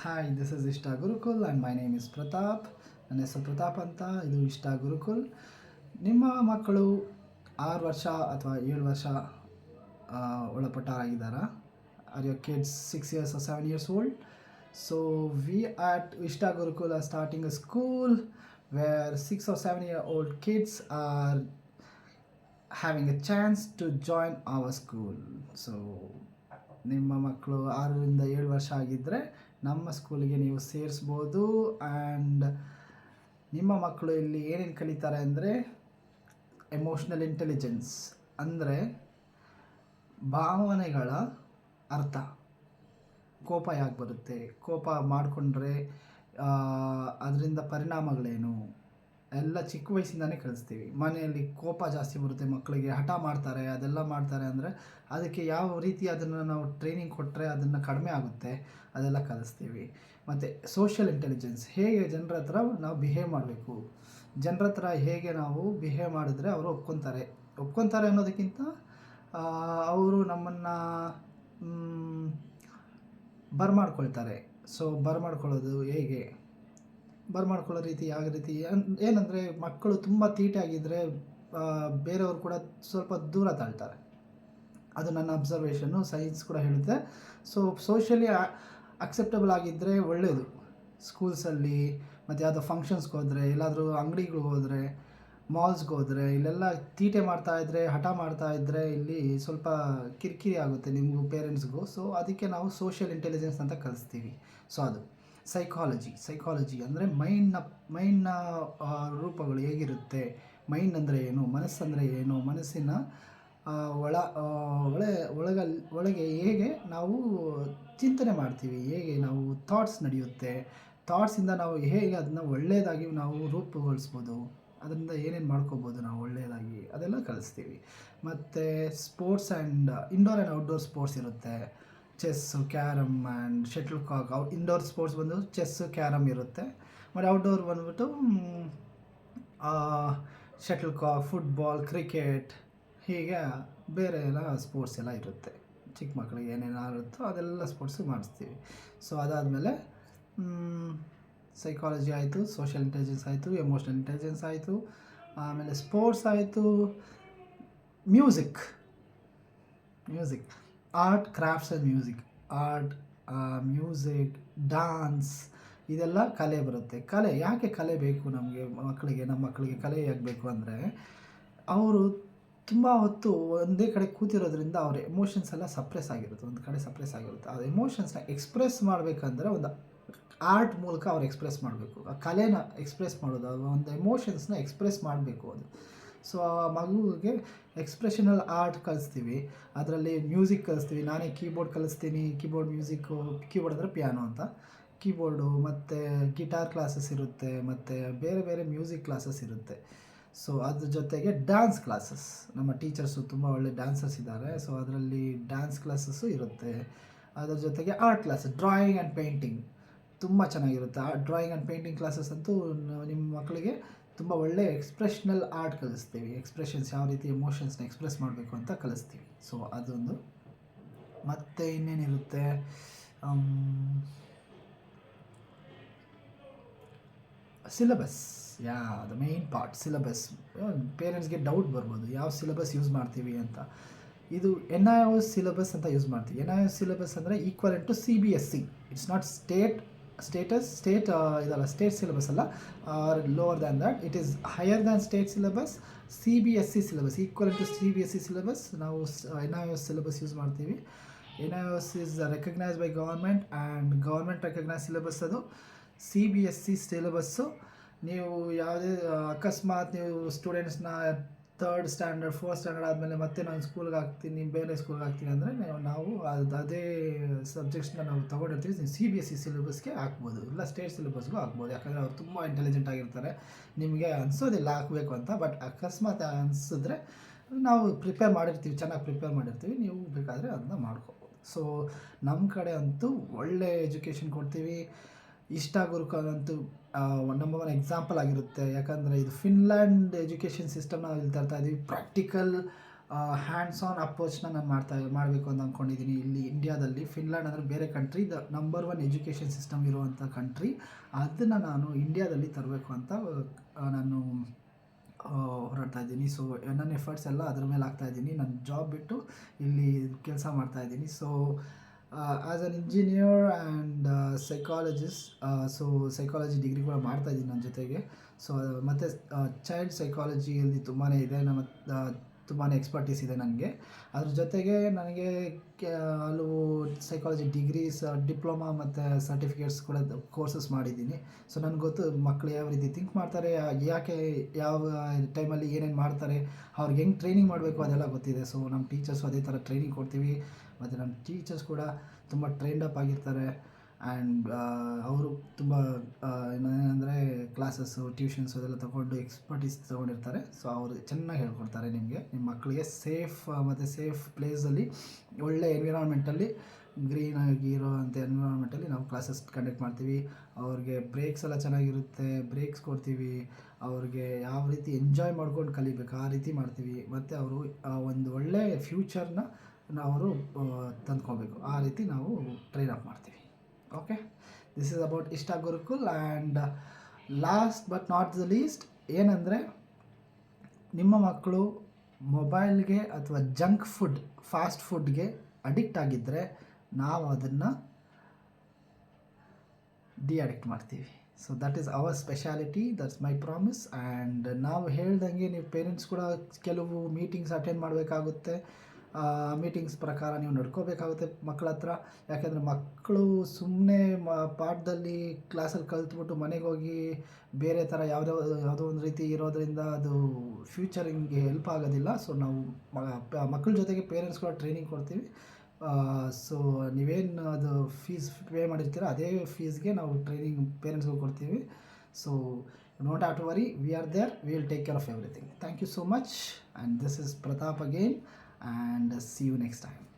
Hi this is Ishta Gurukul and my name is Pratap ನನ್ನ ಹೆಸರು ಪ್ರತಾಪ್ ಅಂತ. ಇದು ಇಷ್ಟ ಗುರುಕುಲ್ ನಿಮ್ಮ ಮಕ್ಕಳು ಆರು ವರ್ಷ ಅಥವಾ ಏಳು ವರ್ಷ ಆ, ಒಳಪಟ್ಟವರಾಗಿದ್ದಾರಾ? Are your kids six years seven years old so we at Ishta Gurukul are starting a school where six or seven year old kids are having a chance to join our school so ನಿಮ್ಮ ಮಕ್ಕಳು ಆರರಿಂದ ಏಳು ವರ್ಷ ಆಗಿದ್ದರೆ ನಮ್ಮ ಸ್ಕೂಲಿಗೆ ನೀವು ಸೇರಿಸ್ಬೋದು and ನಿಮ್ಮ ಮಕ್ಕಳು ಇಲ್ಲಿ ಏನೇನು ಕಲಿತಾರೆ ಅಂದರೆ ಎಮೋಷ್ನಲ್ ಇಂಟೆಲಿಜೆನ್ಸ್ ಅಂದರೆ ಭಾವನೆಗಳ ಅರ್ಥ. ಕೋಪ ಯಾಕೆ ಬರುತ್ತೆ? ಕೋಪ ಮಾಡಿಕೊಂಡ್ರೆ ಅದರಿಂದ ಪರಿಣಾಮಗಳೇನು? ಎಲ್ಲ ಚಿಕ್ಕ ವಯಸ್ಸಿಂದನೇ ಕಲಿಸ್ತೀವಿ ಮನೆಯಲ್ಲಿ ಕೋಪ ಜಾಸ್ತಿ ಬರುತ್ತೆ, ಮಕ್ಕಳಿಗೆ ಹಠ ಮಾಡ್ತಾರೆ, ಅದೆಲ್ಲ ಮಾಡ್ತಾರೆ ಅಂದರೆ ಅದಕ್ಕೆ ಯಾವ ರೀತಿ ಅದನ್ನು ನಾವು ಟ್ರೈನಿಂಗ್ ಕೊಟ್ಟರೆ ಅದನ್ನು ಕಡಿಮೆ ಆಗುತ್ತೆ, ಅದೆಲ್ಲ ಕಲಿಸ್ತೀವಿ. ಮತ್ತು ಸೋಷಿಯಲ್ ಇಂಟೆಲಿಜೆನ್ಸ್ ಹೇಗೆ ಜನರ ಹತ್ರ ನಾವು ಬಿಹೇವ್ ಮಾಡಬೇಕು? ಜನರ ಹತ್ರ ಹೇಗೆ ನಾವು ಬಿಹೇವ್ ಮಾಡಿದ್ರೆ ಅವರು ಒಪ್ಕೊತಾರೆ. ಒಪ್ಕೊತಾರೆ ಅನ್ನೋದಕ್ಕಿಂತ ಅವರು ನಮ್ಮನ್ನು ಬರ್ಮಾಡ್ಕೊಳ್ತಾರೆ. ಸೊ ಬರ್ಮಾಡ್ಕೊಳ್ಳೋದು ಹೇಗೆ? ಬರ್ಮಾಡ್ಕೊಳ್ಳೋ ರೀತಿ ಯಾವ ರೀತಿ. ಏನಂದರೆ ಮಕ್ಕಳು ತುಂಬ ತೀಟೆ ಆಗಿದ್ದರೆ ಬೇರೆಯವರು ಕೂಡ ಸ್ವಲ್ಪ ದೂರ ತಾಳ್ತಾರೆ. ಅದು ನನ್ನ ಅಬ್ಸರ್ವೇಷನ್ನು ಸೈನ್ಸ್ ಕೂಡ ಹೇಳುತ್ತೆ. ಸೊ ಸೋಷಲಿ ಅಕ್ಸೆಪ್ಟಬಲ್ ಆಗಿದ್ದರೆ ಒಳ್ಳೆಯದು ಸ್ಕೂಲ್ಸಲ್ಲಿ ಮತ್ತು ಯಾವುದೋ ಫಂಕ್ಷನ್ಸ್ಗೆ ಹೋದರೆ, ಎಲ್ಲಾದರೂ ಅಂಗಡಿಗಳಿಗೆ ಹೋದರೆ ಮಾಲ್ಸ್ಗೆ ಹೋದರೆ, ಇಲ್ಲೆಲ್ಲ ತೀಟೆ ಮಾಡ್ತಾ ಇದ್ದರೆ ಹಠ ಮಾಡ್ತಾ ಇದ್ದರೆ ಇಲ್ಲಿ ಸ್ವಲ್ಪ ಕಿರಿಕಿರಿ ಆಗುತ್ತೆ ನಿಮಗೂ ಪೇರೆಂಟ್ಸ್ಗೂ ಸೊ ಅದಕ್ಕೆ ನಾವು ಸೋಷಿಯಲ್ ಇಂಟೆಲಿಜೆನ್ಸ್ ಅಂತ ಕಲಿಸ್ತೀವಿ ಸೊ ಅದು. ಸೈಕಾಲಜಿ ಸೈಕಾಲಜಿ ಅಂದರೆ ಮೈಂಡ್ನ ಮೈಂಡ್ನ ರೂಪಗಳು ಹೇಗಿರುತ್ತೆ? ಮೈಂಡ್ ಅಂದರೆ ಏನು? ಮನಸ್ಸಂದರೆ ಏನು? ಮನಸ್ಸಿನ ಒಳ ಒಳ, ಒಳಗಲ್, ಒಳಗೆ ಹೇಗೆ ನಾವು ಚಿಂತನೆ ಮಾಡ್ತೀವಿ? ಹೇಗೆ ನಾವು ಥಾಟ್ಸ್ ನಡೆಯುತ್ತೆ? ಥಾಟ್ಸಿಂದ ನಾವು ಹೇಗೆ ಅದನ್ನ ಒಳ್ಳೆಯದಾಗಿ ನಾವು ರೂಪುಗೊಳಿಸ್ಬೋದು? ಅದರಿಂದ ಏನೇನು ಮಾಡ್ಕೋಬೋದು ನಾವು ಒಳ್ಳೆಯದಾಗಿ ಅದೆಲ್ಲ ಕಲಿಸ್ತೀವಿ. ಮತ್ತು sports and indoor and outdoor sports ಇರುತ್ತೆ. Chess carrom and shuttle cock ಅವು ಇಂಡೋರ್ ಸ್ಪೋರ್ಟ್ಸ್ ಬಂದು ಚೆಸ್ಸು ಕ್ಯಾರಮ್ ಇರುತ್ತೆ. ಮತ್ತು ಔಟ್ಡೋರ್ ಬಂದ್ಬಿಟ್ಟು ಶಟಲ್ ಕಾಕ್ ಫುಟ್ಬಾಲ್ ಕ್ರಿಕೆಟ್ ಹೀಗೆ ಬೇರೆ ಎಲ್ಲ ಸ್ಪೋರ್ಟ್ಸ್ ಎಲ್ಲ ಇರುತ್ತೆ. ಚಿಕ್ಕ ಮಕ್ಕಳಿಗೆ ಏನೇನು ಅದೆಲ್ಲ ಸ್ಪೋರ್ಟ್ಸು ಮಾಡಿಸ್ತೀವಿ. ಸೊ ಅದಾದಮೇಲೆ ಸೈಕಾಲಜಿ ಆಯಿತು ಸೋಷಿಯಲ್ ಇಂಟೆಲಿಜೆನ್ಸ್ ಆಯಿತು ಎಮೋಷ್ನಲ್ ಇಂಟೆಲಿಜೆನ್ಸ್ ಆಯಿತು, ಆಮೇಲೆ ಸ್ಪೋರ್ಟ್ಸ್ ಆಯಿತು music music art crafts and music art music dance ಇದೆಲ್ಲ ಕಲೆ ಬರುತ್ತೆ. ಕಲೆ, ಯಾಕೆ ಕಲೆ ಬೇಕು ನಮಗೆ, ಮಕ್ಕಳಿಗೆ, ನಮ್ಮ ಮಕ್ಕಳಿಗೆ ಕಲೆ ಯಾಕೆ ಬೇಕು ಅಂದರೆ, ಅವರು ತುಂಬ ಹೊತ್ತು ಒಂದೇ ಕಡೆ ಕೂತಿರೋದ್ರಿಂದ ಅವ್ರ ಎಮೋಷನ್ಸ್ ಎಲ್ಲ ಸಪ್ರೆಸ್ ಆಗಿರುತ್ತೆ. ಒಂದು ಕಡೆ ಸಪ್ರೆಸ್ ಆಗಿರುತ್ತೆ. ಆ ಎಮೋಷನ್ಸ್ನ ಎಕ್ಸ್ಪ್ರೆಸ್ ಮಾಡಬೇಕಂದ್ರೆ ಒಂದು ಆರ್ಟ್ ಮೂಲಕ ಅವ್ರು ಎಕ್ಸ್ಪ್ರೆಸ್ ಮಾಡಬೇಕು. ಆ ಕಲೆನ ಎಕ್ಸ್ಪ್ರೆಸ್ ಮಾಡೋದು ಒಂದು ಎಮೋಷನ್ಸ್ನ ಎಕ್ಸ್ಪ್ರೆಸ್ ಮಾಡಬೇಕು ಅದು. ಸೊ ಆ ಮಗುವಿಗೆ ಎಕ್ಸ್ಪ್ರೆಷನಲ್ ಆರ್ಟ್ ಕಲಿಸ್ತೀವಿ. ಅದರಲ್ಲಿ ಮ್ಯೂಸಿಕ್ ಕಲಿಸ್ತೀವಿ. ನಾನೇ ಕೀಬೋರ್ಡ್ ಕಲಿಸ್ತೀನಿ. ಕೀಬೋರ್ಡ್ ಮ್ಯೂಸಿಕ್ಕು ಕೀಬೋರ್ಡ್ ಅಂದರೆ ಪಿಯಾನೋ ಅಂತ. ಕೀಬೋರ್ಡು ಮತ್ತು ಗಿಟಾರ್ ಕ್ಲಾಸಸ್ ಇರುತ್ತೆ. ಮತ್ತು ಬೇರೆ ಬೇರೆ ಮ್ಯೂಸಿಕ್ ಕ್ಲಾಸಸ್ ಇರುತ್ತೆ. ಸೊ ಅದ್ರ ಜೊತೆಗೆ ಡ್ಯಾನ್ಸ್ ಕ್ಲಾಸಸ್ ನಮ್ಮ ಟೀಚರ್ಸು ತುಂಬ ಒಳ್ಳೆ ಡ್ಯಾನ್ಸರ್ಸ್ ಇದ್ದಾರೆ. ಸೊ ಅದರಲ್ಲಿ ಡ್ಯಾನ್ಸ್ ಕ್ಲಾಸಸ್ಸು ಇರುತ್ತೆ. ಅದ್ರ ಜೊತೆಗೆ art class drawing and painting ತುಂಬ ಚೆನ್ನಾಗಿರುತ್ತೆ. ಆ ಡ್ರಾಯಿಂಗ್ ಆ್ಯಂಡ್ ಪೇಂಟಿಂಗ್ ಕ್ಲಾಸಸ್ ಅಂತೂ ನಿಮ್ಮ ಮಕ್ಕಳಿಗೆ ತುಂಬ ಒಳ್ಳೆ ಎಕ್ಸ್ಪ್ರೆಷ್ನಲ್ ಆರ್ಟ್ ಕಲಿಸ್ತೀವಿ. ಎಕ್ಸ್ಪ್ರೆಷನ್ಸ್ ಯಾವ ರೀತಿ ಎಮೋಷನ್ಸ್ನ ಎಕ್ಸ್ಪ್ರೆಸ್ ಮಾಡಬೇಕು ಅಂತ ಕಲಿಸ್ತೀವಿ. ಸೊ ಅದೊಂದು. ಮತ್ತು ಇನ್ನೇನಿರುತ್ತೆ? Syllabus yeah the main part syllabus ಪೇರೆಂಟ್ಸ್ಗೆ doubt ಬರ್ಬೋದು. ಯಾವ ಸಿಲಬಸ್ ಯೂಸ್ ಮಾಡ್ತೀವಿ ಅಂತ. ಇದು ಎನ್ ಐ ಓ ಸಿಲಬಸ್ ಅಂತ ಯೂಸ್ ಮಾಡ್ತೀವಿ. ಎನ್ ಐ ಓ ಸಿಲಬಸ್ ಅಂದರೆ equal to C B S C it's not state status state ಇದಲ್ಲ ಸ್ಟೇಟ್ ಸಿಲೆಬಸ್ ಅಲ್ಲ or lower than that it is higher than state syllabus C B S C syllabus equal to C B S C syllabus ನಾವು N I O syllabus use ಮಾಡ್ತೀವಿ. N I S is recognise by government and government recognise syllabus ಅದು. C B S C syllabus ನೀವು ಯಾವುದೇ ಅಕಸ್ಮಾತ್ ನೀವು ಸ್ಟೂಡೆಂಟ್ಸ್ನ third standard fourth standard ಆದಮೇಲೆ ಮತ್ತೆ ನಾನು ಸ್ಕೂಲ್ಗೆ ಹಾಕ್ತೀನಿ, ಬೇರೆ ಸ್ಕೂಲ್ಗೆ ಹಾಕ್ತೀನಿ ಅಂದರೆ ನಾವು ಅದು ಅದೇ ಸಬ್ಜೆಕ್ಟ್ಸ್ನ ನಾವು ತೊಗೊಂಡಿರ್ತೀವಿ. ಸಿ ಬಿ ಎಸ್ ಸಿ ಸಿಲೆಬಸ್ಗೆ ಹಾಕ್ಬೋದು. ಇಲ್ಲ ಸ್ಟೇಟ್ ಸಿಲೆಬಸ್ಗೂ ಹಾಕ್ಬೋದು. ಯಾಕಂದರೆ ಅವ್ರು ತುಂಬ ಇಂಟೆಲಿಜೆಂಟ್ ಆಗಿರ್ತಾರೆ. ನಿಮಗೆ ಅನಿಸೋದಿಲ್ಲ, ಹಾಕಬೇಕು ಅಂತ. ಬಟ್ ಅಕಸ್ಮಾತ್ ಅನಿಸಿದ್ರೆ ನಾವು ಪ್ರಿಪೇರ್ ಮಾಡಿರ್ತೀವಿ. ಚೆನ್ನಾಗಿ ಪ್ರಿಪೇರ್ ಮಾಡಿರ್ತೀವಿ. ನೀವು ಬೇಕಾದರೆ ಅದನ್ನ ಮಾಡ್ಕೋಬೋದು. ಸೊ ನಮ್ಮ ಕಡೆ ಅಂತೂ ಒಳ್ಳೆ ಎಜುಕೇಷನ್ ಕೊಡ್ತೀವಿ. ಇಷ್ಟ ಗುರುಕುಲ್ ಅಂತೂ ನಂಬರ್ ಒನ್ ಎಕ್ಸಾಂಪಲ್ ಆಗಿರುತ್ತೆ. ಯಾಕಂದರೆ ಇದು ಫಿನ್ಲ್ಯಾಂಡ್ ಎಜುಕೇಷನ್ ಸಿಸ್ಟಮ್ನ ಇಲ್ಲಿ ತರ್ತಾ ಇದ್ದೀವಿ ಪ್ರಾಕ್ಟಿಕಲ್ ಹ್ಯಾಂಡ್ಸ್ ಆನ್ ಅಪ್ರೋಚ್ನ ನಾನು ಮಾಡ್ತಾ, ಮಾಡಬೇಕು ಅಂತ ಅಂದ್ಕೊಂಡಿದ್ದೀನಿ ಇಲ್ಲಿ ಇಂಡಿಯಾದಲ್ಲಿ ಫಿನ್ಲ್ಯಾಂಡ್ ಅಂದರೆ ಬೇರೆ country the number one education system ಇರುವಂಥ ಕಂಟ್ರಿ ಅದನ್ನು ನಾನು ಇಂಡಿಯಾದಲ್ಲಿ ತರಬೇಕು ಅಂತ ನಾನು ಹೊರಡ್ತಾ ಇದ್ದೀನಿ ಸೊ ನನ್ನ ಎಫರ್ಟ್ಸ್ ಎಲ್ಲ ಅದ್ರ ಮೇಲೆ ಆಗ್ತಾ ಇದ್ದೀನಿ ನನ್ನ ಜಾಬ್ ಬಿಟ್ಟು ಇಲ್ಲಿ ಕೆಲಸ ಮಾಡ್ತಾ ಇದ್ದೀನಿ so as an engineer and psychologist so psychology degree ಕೂಡ ಮಾಡ್ತಾ ಇದ್ದೀನಿ ನನ್ನ ಜೊತೆಗೆ. ಸೊ ಮತ್ತು ಚೈಲ್ಡ್ ಸೈಕಾಲಜಿಯಲ್ಲಿ ತುಂಬಾ ಇದೆ. ನಮ್ಮ ತುಂಬಾ ಎಕ್ಸ್ಪರ್ಟೀಸ್ ಇದೆ ನನಗೆ ಅದ್ರ ಜೊತೆಗೆ ನನಗೆ ಹಲವು ಸೈಕಾಲಜಿ ಡಿಗ್ರೀಸ್ ಡಿಪ್ಲೊಮಾ ಮತ್ತು ಸರ್ಟಿಫಿಕೇಟ್ಸ್ ಕೂಡ ಕೋರ್ಸಸ್ ಮಾಡಿದ್ದೀನಿ. ಸೊ ನನಗೆ ಗೊತ್ತು ಮಕ್ಕಳು ಯಾವ ರೀತಿ ಥಿಂಕ್ ಮಾಡ್ತಾರೆ ಯಾಕೆ ಯಾವ ಟೈಮಲ್ಲಿ ಏನೇನು ಮಾಡ್ತಾರೆ, ಅವ್ರಿಗೆ ಹೆಂಗೆ ಟ್ರೈನಿಂಗ್ ಮಾಡಬೇಕು ಅದೆಲ್ಲ ಗೊತ್ತಿದೆ. ಸೊ ನಮ್ಮ ಟೀಚರ್ಸು ಅದೇ ಥರ ಟ್ರೈನಿಂಗ್ ಕೊಡ್ತೀವಿ. ಮತ್ತು ನಮ್ಮ ಟೀಚರ್ಸ್ ಕೂಡ ತುಂಬ ಟ್ರೈನ್ಡ್ ಅಪ್ ಆಗಿರ್ತಾರೆ. ಆ್ಯಂಡ್ ಅವರು ತುಂಬ ಏನಂದರೆ ಕ್ಲಾಸಸ್ಸು ಟ್ಯೂಷನ್ಸು ಅದೆಲ್ಲ ತೊಗೊಂಡು ಎಕ್ಸ್ಪರ್ಟೀಸ್ ತೊಗೊಂಡಿರ್ತಾರೆ. ಸೊ ಅವರು ಚೆನ್ನಾಗಿ ಹೇಳ್ಕೊಡ್ತಾರೆ ನಿಮಗೆ. ನಿಮ್ಮ ಮಕ್ಕಳಿಗೆ ಸೇಫ್ ಮತ್ತು ಸೇಫ್ ಪ್ಲೇಸಲ್ಲಿ ಒಳ್ಳೆ ಎನ್ವಿರಾನ್ಮೆಂಟಲ್ಲಿ ಗ್ರೀನ್ ಆಗಿ ಇರೋವಂಥ ಎನ್ವಿರಾನ್ಮೆಂಟಲ್ಲಿ ನಾವು ಕ್ಲಾಸಸ್ ಕಂಡಕ್ಟ್ ಮಾಡ್ತೀವಿ. ಅವ್ರಿಗೆ ಬ್ರೇಕ್ಸ್ ಎಲ್ಲ ಚೆನ್ನಾಗಿರುತ್ತೆ ಬ್ರೇಕ್ಸ್ ಕೊಡ್ತೀವಿ. ಅವ್ರಿಗೆ ಯಾವ ರೀತಿ ಎಂಜಾಯ್ ಮಾಡ್ಕೊಂಡು ಕಲಿಬೇಕು, ಆ ರೀತಿ ಮಾಡ್ತೀವಿ. ಮತ್ತು ಅವರು ಒಂದು ಒಳ್ಳೆ ಫ್ಯೂಚರ್ನ ಅವರು ತಂದ್ಕೊಬೇಕು. ಆ ರೀತಿ ನಾವು ಟ್ರೈನ್ ಅಪ್ ಮಾಡ್ತೀವಿ. Okay this is about Ishta Gurukul and last but not the least ಏನಂದರೆ ನಿಮ್ಮ ಮಕ್ಕಳು ಮೊಬೈಲ್ಗೆ ಅಥವಾ ಜಂಕ್ ಫುಡ್, ಫಾಸ್ಟ್ ಫುಡ್ಗೆ ಅಡಿಕ್ಟ್ ಆಗಿದ್ದರೆ ನಾವು ಅದನ್ನು ಡಿ ಅಡಿಕ್ಟ್ ಮಾಡ್ತೀವಿ. So that is our speciality that's my promise and ನಾವು ಹೇಳ್ದಂಗೆ ನೀವು ಪೇರೆಂಟ್ಸ್ ಕೂಡ ಕೆಲವು ಮೀಟಿಂಗ್ಸ್ ಅಟೆಂಡ್ ಮಾಡಬೇಕಾಗುತ್ತೆ. ಮೀಟಿಂಗ್ಸ್ ಪ್ರಕಾರ ನೀವು ನಡ್ಕೋಬೇಕಾಗುತ್ತೆ ಮಕ್ಕಳ ಹತ್ರ. ಯಾಕೆಂದರೆ ಮಕ್ಕಳು ಸುಮ್ಮನೆ ಮ, ಪಾಠದಲ್ಲಿ ಕ್ಲಾಸಲ್ಲಿ ಕಲ್ತ್ಬಿಟ್ಟು ಮನೆಗೆ ಹೋಗಿ ಬೇರೆ ಥರ ಯಾವುದೋ ಯಾವುದೋ ಒಂದು ರೀತಿ ಇರೋದರಿಂದ ಅದು ಫ್ಯೂಚರಿಂಗ್ಗೆ ಹೆಲ್ಪ್ ಆಗೋದಿಲ್ಲ. ಸೊ ನಾವು ಮಕ್ಕಳ ಜೊತೆಗೆ ಪೇರೆಂಟ್ಸ್ ಕೂಡ ಟ್ರೈನಿಂಗ್ ಕೊಡ್ತೀವಿ. ಸೊ ನೀವೇನು ಅದು ಫೀಸ್ ಪೇ ಮಾಡಿರ್ತೀರ ಅದೇ ಫೀಸ್ಗೆ ನಾವು ಟ್ರೈನಿಂಗ್ ಪೇರೆಂಟ್ಸ್ಗೂ ಕೊಡ್ತೀವಿ. So not at worry we are there we will take care of everything thank you so much and this is Pratap again and see you next time